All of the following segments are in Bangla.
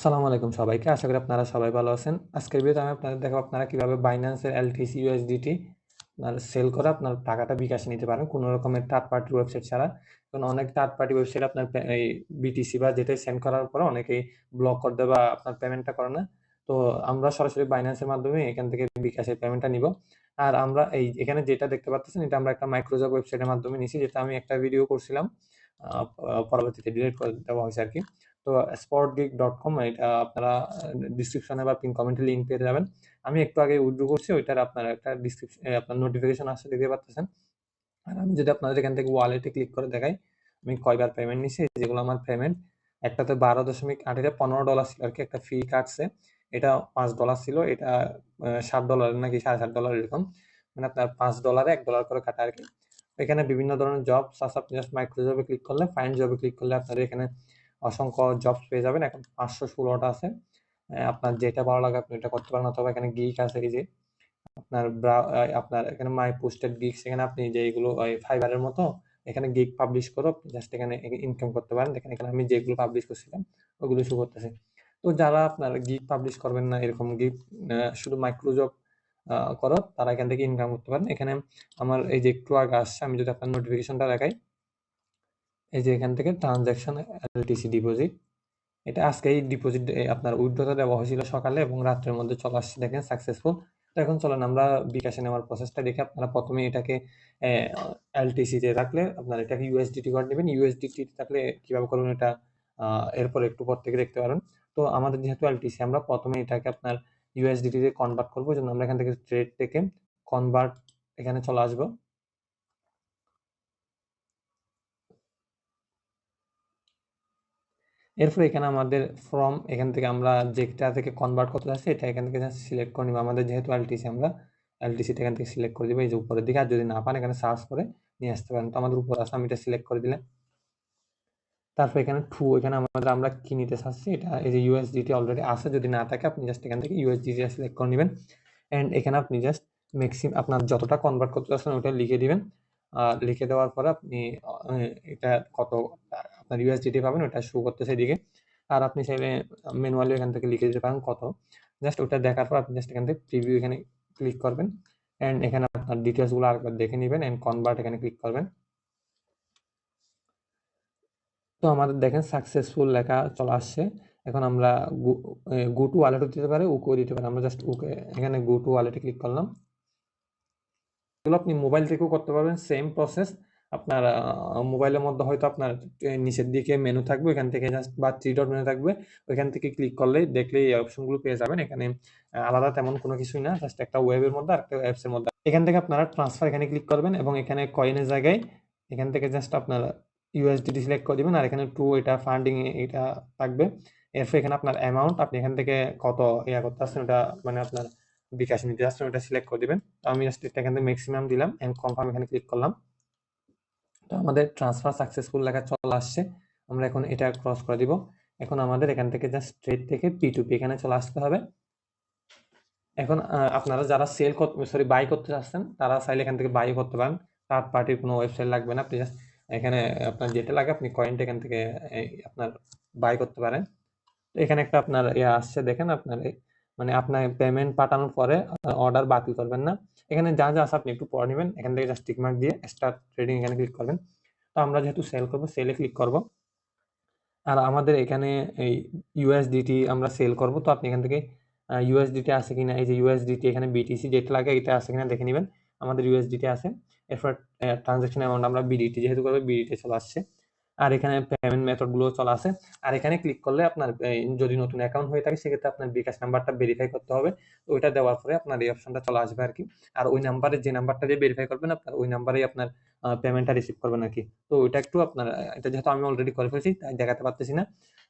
আসসালামু আলাইকুম সবাইকে। আশা করি আপনারা সবাই ভালো আছেন। আজকের ভিডিওতে আমি আপনাদের দেখাবো আপনারা কীভাবে এর LTC USDT আপনার সেল করে আপনার টাকাটা বিকাশে নিতে পারেন কোনো রকমের থার্ড পার্টি ওয়েবসাইট ছাড়া। কারণ অনেক থার্ড পার্টি ওয়েবসাইট আপনার এই বিটিসি বা যেটাই সেন্ড করার পরে অনেকেই ব্লক করে দেয় বা আপনার পেমেন্টটা করে না। তো আমরা সরাসরি বাইন্যান্সের মাধ্যমে এখান থেকে বিকাশের পেমেন্টটা নিবো। আর আমরা এই এখানে যেটা দেখতে পারতেছেন এটা আমরা একটা Microsoft ওয়েবসাইটের মাধ্যমে নিছি, যেটা আমি একটা ভিডিও করছিলাম। পরবর্তীতে ডিলিট করে দেওয়া হয়েছে আরকি। তো স্পট গিক ডট কম এটা আপনারা ডেসক্রিপশনে বা পিন কমেন্টে লিংক পেয়ে যাবেন। আমি একটু আগে উইথড্র করছি ওইটার আপনার একটা ডেসক্রিপশন আপনার নোটিফিকেশন আসছে দেখতে পারতেছেন। আর আমি যদি আপনাদের এখান থেকে ওয়ালেটে ক্লিক করে দেখাই, আমি কয়বার পেমেন্ট নিছি যেগুলো আমার পেমেন্ট একটাতে 12.8 এটা $15 ছিল আর কি একটা ফি কাটছে। এটা পাঁচ ডলার ছিল। এটা সাত ডলার নাকি সাড়ে সাত ডলার এরকম। মানে আপনার $5 এ $1 করে কাটা আরকি। এখানে বিভিন্ন ধরনের জব আপনি জাস্ট Microsoft এ ক্লিক করলে ফাইন্ড জবে ক্লিক করলে আপনার এখানে অসংখ্য জবস পেয়ে যাবেন। এখন পাঁচশো ষোলোটা আছে। আপনার যেটা ভালো লাগে আপনি ওটা করতে পারেন অথবা এখানে গিক আছে এই যে, আপনার আপনার এখানে মাই পোস্টেড গিগস এখানে আপনি যে এইগুলো Fiverr মতো, এখানে গিগ পাবলিশ করো জাস্ট এখানে ইনকাম করতে পারেন। দেখেন এখানে আমি যেগুলো পাবলিশ করছিলাম, ওগুলো শো করতেছে। তো যারা আপনার গিগ পাবলিশ করবেন না, এরকম আ শুধু আ করো, তারা এখান থেকে ইনকাম করতে পারেন। এখানে আমার এই যে একটু আগে আসছে, আমি যদি আপনার নোটিফিকেশনটা দেখাই এই যে এখান থেকে ট্রান্সেকশন LTC ডিপোজিট। এটা আজকেই ডিপোজিট এ আপনার উইথড্রটা দেওয়া হয়েছিল সকালে এবং রাত্রের মধ্যে চলে আসছে, দেখেন সাকসেসফুল। তো এখন চলেন আমরা বিকাশে নেওয়ার প্রসেসটা দেখে আপনারা প্রথমে এটাকে অ্যা LTC তে রাখলে আপনারা এটাকে USDT করে নিবেন। ইউএসডিটি থাকলে কীভাবে করবেন এটা এরপর একটু পর থেকে দেখতে পারবেন। তো আমাদের যেহেতু LTC আমরা প্রথমে এটাকে আপনার USDT তে কনভার্ট করব এজন্য আমরা এখান থেকে ট্রেড থেকে কনভার্ট এখানে চলে আসব। এরপর এখানে আমাদের ফ্রম এখান থেকে আমরা যেটা থেকে কনভার্ট করতে চাচ্ছি এটা এখান থেকে সিলেক্ট করে নিব। আমাদের যেহেতু এলটিসি আমরা, LTC টা এখান থেকে সিলেক্ট করে দিব, এই যে উপরের দিকে। আর যদি না পান, এখানে সার্চ করে নিয়ে আসতে পারেন। তো আমাদের উপরে আছে আমি এটা সিলেক্ট করে দিলাম। তারপর এখানে টু এখানে আমাদের আমরা কি নিতে চাচ্ছি এটা এই যে USDT অলরেডি আছে যদি না থাকে, আপনি জাস্ট এখান থেকে USDT টা সিলেক্ট করে নেবেন অ্যান্ড এখানে আপনি জাস্ট মেক্সিম আপনার যতটা কনভার্ট করতে চাচ্ছেন ওটা লিখে দিবেন। লিখে দেওয়ার পরে আপনি এটা কত আপনার USDT পাবেন ওটা শো করতেছে এদিকে। আর আপনি চাইলে ম্যানুয়ালি এখান থেকে লিখে দিতে পারেন কত। জাস্ট ওটা দেখার পর আপনি জাস্ট এখান থেকে প্রিভিউ এখানে ক্লিক করবেন। অ্যান্ড এখানে আপনার ডিটেইলসগুলো আরেকবার দেখে নেবেন অ্যান্ড কনভার্ট এখানে ক্লিক করবেন। তো আমাদের দেখেন সাকসেসফুল লেখা চলে আসছে। এখন আমরা গো টু ওয়ালেটও দিতে পারি, উকেও দিতে পারি। আমরা জাস্ট উকে এখানে গো টু ওয়ালেটে ক্লিক করলাম। এগুলো আপনি মোবাইল থেকেও করতে পারবেন সেম প্রসেস। আপনার মোবাইলের মধ্যে হয়তো আপনার নিচের দিকে মেনু থাকবে ওখান থেকে জাস্ট বা থ্রি ডট মেনু থাকবে। ওইখান থেকে ক্লিক করলেই দেখলেই এই অপশনগুলো পেয়ে যাবেন। এখানে আলাদা তেমন কোনো কিছুই না। জাস্ট একটা ওয়েবের মধ্যে আরেকটা অ্যাপস এর মধ্যে। এখান থেকে আপনারা ট্রান্সফার এখানে ক্লিক করবেন এবং এখানে কয়েনের জায়গায় এখান থেকে জাস্ট আপনার USDT সিলেক্ট করে দিবেন। আর এখানে টু এটা ফান্ডিং এটা থাকবে। এরপর এখানে আপনার অ্যামাউন্ট আপনি এখান থেকে কত ইয়া করতে আসছেন ওটা মানে আপনার বিকাশ নিতে চাচ্ছেন ওটা সিলেক্ট করে দিবেন। তো আমি জাস্ট এখান থেকে ম্যাক্সিমাম দিলাম অ্যান্ড কনফার্ম এখানে ক্লিক করলাম। তো আমাদের ট্রান্সফার সাকসেসফুল লেখা চলে আসছে। আমরা এখন এটা ক্রস করে দিব। এখন আমাদের এখান থেকে জাস্ট ট্রেড থেকে P2P এখানে চলে আসতে হবে। এখন আপনারা যারা সেল সরি বাই করতে চাচ্ছেন, তারা চাইলে এখান থেকে বাই করতে পারেন। থার্ড পার্টির কোনো ওয়েবসাইট লাগবে না। আপনি জাস্ট এখানে আপনার যেটা লাগে আপনি কয়েনটা এখান থেকে আপনার বাই করতে পারেন। এখানে একটা আপনার ইয়ে আসছে, দেখেন আপনার মানে আপনার পেমেন্ট পাঠানোর পরে অর্ডার বাতিল করবেন না। এখানে যা, যা আছে আপনি একটু পড়ে নিবেন। এখান থেকে জাস্ট টিক মার্ক দিয়ে স্টার্ট ট্রেডিং এখানে ক্লিক করবেন। তো আমরা যেহেতু সেল করব সেলে ক্লিক করব। আর আমাদের এখানে এই USDT আমরা সেল করব। তো আপনি এখান থেকে USDT আছে কিনা এই যে USDT এখানে বিটিসি যেটা লাগে এটা আছে কিনা দেখে নেবেন আমাদের USDT আছে। এরপর অ্যা ট্রান্সেকশন অ্যামাউন্ট আমরা BDT যেহেতু করব বিডিটি চলে আসছে। আর এখানে পেমেন্ট মেথড গুলোও চলে আসে। আর এখানে ক্লিক করলে আপনার যদি নতুন অ্যাকাউন্ট হয়ে থাকে সেক্ষেত্রে আপনার বিকাশ নাম্বারটা ভেরিফাই করতে হবে। ওইটা দেওয়ার পরে আপনার এই অপশনটা চলে আসবে আর কি আর ওই নাম্বারে যে নাম্বারটা দিয়ে ভেরিফাই করবেন আপনার ওই নাম্বারেই আপনার পেমেন্টটা রিসিভ করবেন আর কি তো ওইটা একটু আপনার এটা যেহেতু আমি অলরেডি করে ফেলছি তাই দেখাতে পারতেছি না।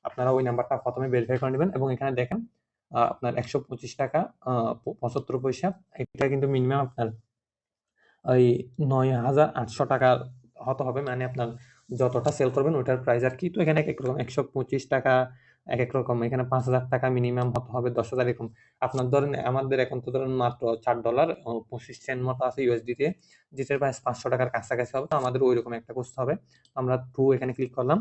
আপনারা ওই নাম্বারটা ১ম এ ভেরিফাই করে নেবেন এবং এখানে দেখেন আপনার ৳১২৫ আ প ৭৫ পয়সা। এটা কিন্তু মিনিমাম আপনার ওই ৳৯,৮০০ হতে হবে। মানে আপনার যতটা সেল করবেন ওটার প্রাইস আরকি। তো এখানে একেক রকম ৳১২৫ এক রকম। এখানে ৳৫,০০০ মিনিমাম হতে হবে ১০,০০০ এরকম। আপনার ধরেন আমাদের এখন তো ধরেন মাত্র $৪ ও ২৫ সেন্ট মতো আছে USD তে যেটার প্রাইস ৳৫০০ র কাছাকাছি হবে। তো আমাদের ঐরকম একটা করতে হবে। আমরা টু এখানে ক্লিক করলাম।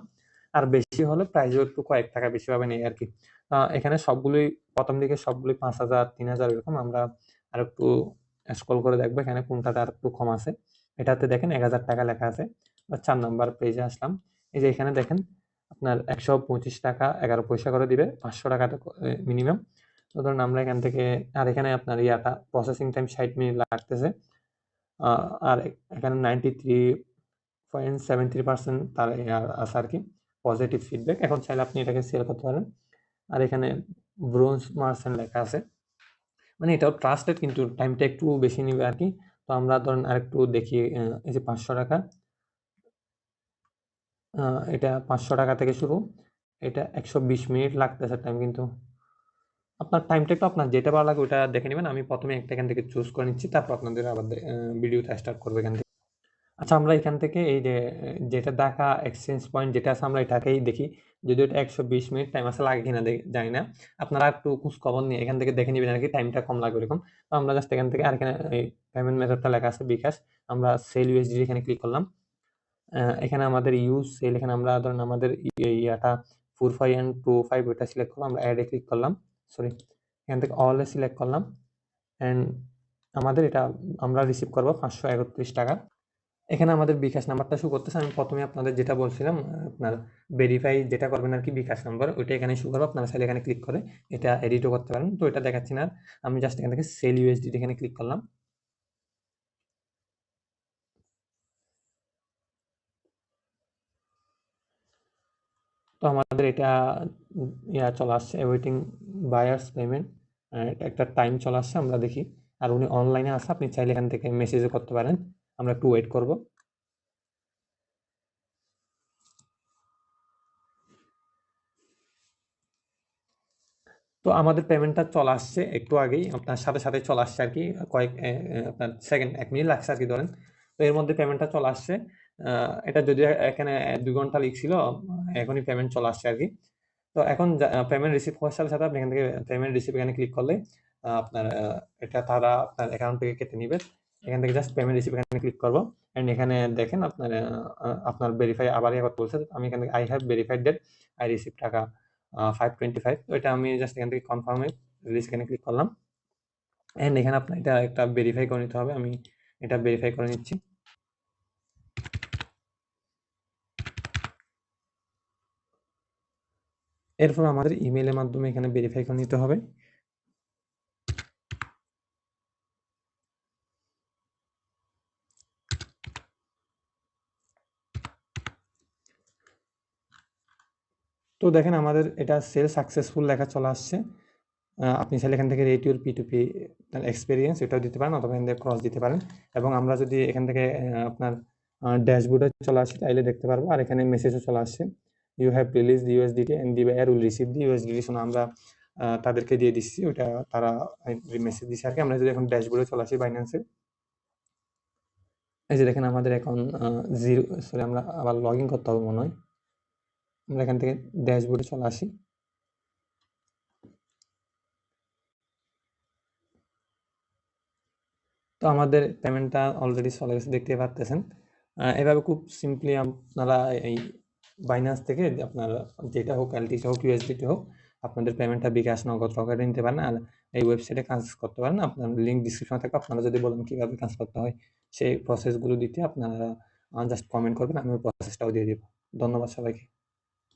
আর বেশি হলে প্রাইসও একটু কয়েক টাকা বেশি পাবেন এই আর কি এখানে সবগুলোই প্রথম দিকে সবগুলোই পাঁচ হাজার তিন হাজার এরকম আমরা আর একটু স্ক্রল করে দেখব এখানে কোনটাতে আর একটু কম আছে এটাতে দেখেন এক হাজার টাকা লেখা আছে বা চার নাম্বার পেজে আসলাম। এই যে এখানে দেখেন, আপনার একশো পঁচিশ টাকা এগারো পয়সা করে দিবে, পাঁচশো টাকাটা মিনিমাম তো ধরুন আমরা এখান থেকে, আর এখানে আপনার ইয়াটা প্রসেসিং টাইম ষাট মিনিট লাগতেছে। আর এখানে ninety three point seven three percent তার আছে আর কি পজিটিভ ফিডব্যাক এখন চাইলে আপনি এটাকে সেল করতে পারেন। আর এখানে ব্রোঞ্জ মার্সেন্ট লেখা আছে। মানে এটাও ট্রাস্টেড কিন্তু টাইমটা একটু বেশি নিবে আর কি। তো আমরা ধরেন আরেকটু দেখি এই যে পাঁচশো টাকা। এটা পাঁচশো টাকা থেকে শুরু। এটা একশো বিশ মিনিট লাগতেছে টাইম কিন্তু। আপনার টাইমটা একটু আপনার যেটা ভালো লাগে ওটা দেখে নেবেন। আমি প্রথমে একটা এখান থেকে চুজ করে নিচ্ছি, তারপর আপনাদের আবার ভিডিওটা স্টার্ট করব এখান থেকে। আচ্ছা আমরা এখান থেকে এই যে, যেটা দেখা এক্সচেঞ্জ পয়েন্ট যেটা আছে, আমরা এটাকেই দেখি। যদি ওটা একশো বিশ মিনিট টাইম আছে, লাগে কিনা জানি না। আপনারা একটু খোঁজ খবর নিয়ে এখান থেকে দেখে নেবেন আর কি টাইমটা কম লাগবে এরকম তো আমরা জাস্ট এখান থেকে আর এখানে পেমেন্ট মেথডটা লেখা আছে বিকাশ। আমরা সেল ইউএসডি এখানে ক্লিক করলাম। এখানে আমাদের ইউজ সেল এখানে আমরা ধরুন আমাদের ই- ইয়াটা four five and two five ওইটা সিলেক্ট করলাম, আমরা অ্যাডে ক্লিক করলাম সরি এখান থেকে অলে সিলেক্ট করলাম অ্যান্ড আমাদের এটা আমরা রিসিভ করব পাঁচশো একত্রিশ টাকা এখানে আমাদের বিকাশ নাম্বারটা শু করতেছে, আমি প্রথমে আপনাদের যেটা বলছিলাম, আপনার ভেরিফাই যেটা করবেন আর কি বিকাশ নাম্বার, ওইটা এখানে শু করব, আপনারা চাইলে এখানে ক্লিক করে এটা এডিটও করতে পারেন, তো এটা দেখাচ্ছি না। আমি জাস্ট এখান থেকে সেল ইউএসডি এখানে ক্লিক করলাম তো আমাদের এটা ইয়া চলে আসছে ওয়েটিং বায়ার্স পেমেন্ট একটা টাইম চলে আসছে, আমরা দেখি। আর উনি অনলাইনে আছে, আপনি চাইলে এখান থেকে মেসেজও করতে পারেন। আমরা একটু ওয়েট করব। তো আমাদের পেমেন্টটা চলে আসছে একটু আগেই, আপনার সাথে সাথে চলে আসছে আর কি, কয়েক আপনার সেকেন্ড এক মিনিট লাগছে আর কি ধরেন। তো এর মধ্যে পেমেন্টটা চলে আসছে। এটা যদি এখানে দুই ঘণ্টা লিখছিল এখনই পেমেন্ট চলে আসছে আর কি। তো এখন পেমেন্ট রিসিভ হওয়ার সাথে সাথে আপনি এখান থেকে পেমেন্ট রিসিভ এখানে ক্লিক করলে আপনার এটা তারা আপনার অ্যাকাউন্ট থেকে কেটে নিবে। এখান থেকে জাস্ট পেমেন্ট রিসিভ এখানে ক্লিক করব। অ্যান্ড এখানে দেখেন আপনার আপনার ভেরিফাই আবার একবার বলছে, আমি এখান থেকে I have verified that I receive টাকা ফাইভ টোয়েন্টি ফাইভ এটা আমি জাস্ট এখান থেকে কনফার্মে রিলিজ এখানে ক্লিক করলাম। অ্যান্ড এখানে আপনার এটা একটা ভেরিফাই করে নিতে হবে, আমি এটা ভেরিফাই করে নিচ্ছি। এরপর আমাদের ইমেলের মাধ্যমে এখানে ভেরিফাই করে নিতে হবে। তো দেখেন আমাদের এটা সেল সাকসেসফুল লেখা চলে আসছে। আপনি চাইলে এখান থেকে rate your P to P experience এটাও দিতে পারেন অথবা এখান থেকে ক্রস দিতে পারেন। এবং আমরা যদি এখান থেকে আপনার ড্যাশবোর্ডে চলে আসি, তাইলে দেখতে পারব। আর এখানে মেসেজও চলে আসছে। You have release USDT and the buyer will receive the USDT শুনে আমরা তাদেরকে দিয়ে দিচ্ছি, ওটা তারা মেসেজ দিচ্ছে আর কি। আমরা যদি এখন ড্যাশবোর্ডে চলে আসি বাইন্যান্সে এই যে দেখেন আমাদের এখন জিরো সরি আমরা আবার লগ ইন করতে হবে মনে হয়। আমরা এখান থেকে ড্যাশবোর্ডে চলে আসি। তো আমাদের পেমেন্টটা অলরেডি চলে গেছে দেখতে পারতেছেন। এভাবে খুব সিম্পলি আপনারা এই বাইন্যান্স থেকে আপনার যেটা হোক এলটিসি হোক ইউএসডিটি হোক, আপনাদের পেমেন্টটা বিকাশ, নগদ, রকেটে নিতে পারেন। আর এই ওয়েবসাইটে কাজ করতে পারেন। আপনার লিঙ্ক ডিসক্রিপশনে থাকবে। আপনারা যদি বলেন কীভাবে কাজ করতে হয়, সেই প্রসেসগুলো দিতে আপনারা জাস্ট কমেন্ট করবেন, আমি ওই প্রসেসটাও দিয়ে দেবো। ধন্যবাদ সবাইকে।